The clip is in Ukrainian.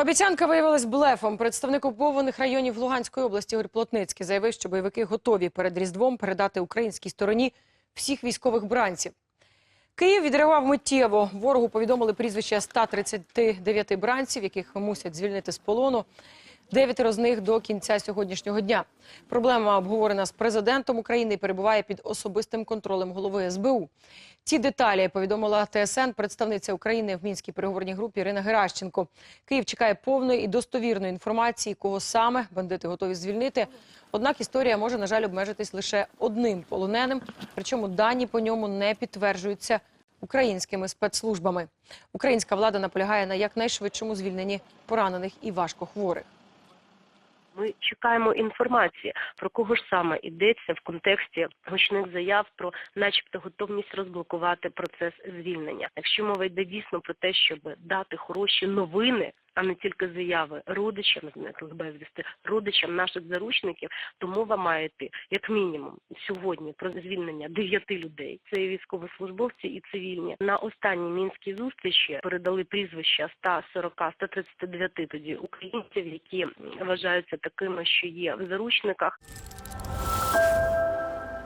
Обіцянка виявилась блефом. Представник окупованих районів Луганської області Ігор Плотницький заявив, що бойовики готові перед Різдвом передати українській стороні всіх військових бранців. Київ відреагував миттєво. Ворогу повідомили прізвища 139 бранців, яких мусять звільнити з полону. Дев'ятеро з них до кінця сьогоднішнього дня. Проблема обговорена з президентом України перебуває під особистим контролем голови СБУ. Ці деталі повідомила ТСН представниця України в мінській переговорній групі Ірина Геращенко. Київ чекає повної і достовірної інформації, кого саме бандити готові звільнити. Однак історія може, на жаль, обмежитись лише одним полоненим. Причому дані по ньому не підтверджуються українськими спецслужбами. Українська влада наполягає на якнайшвидшому звільненні поранених і важкохворих. Ми чекаємо інформації про кого ж саме йдеться в контексті гучних заяв про, начебто, готовність розблокувати процес звільнення. Якщо мова йде дійсно про те, щоб дати хороші новини, а не тільки заяви родичам зниклих безвісти, родичам наших заручників, то мова має йти як мінімум сьогодні про звільнення дев'яти людей. Це військовослужбовці і цивільні. На останній мінській зустрічі передали прізвища 140-139 тоді українців, які вважаються такими, що є в заручниках.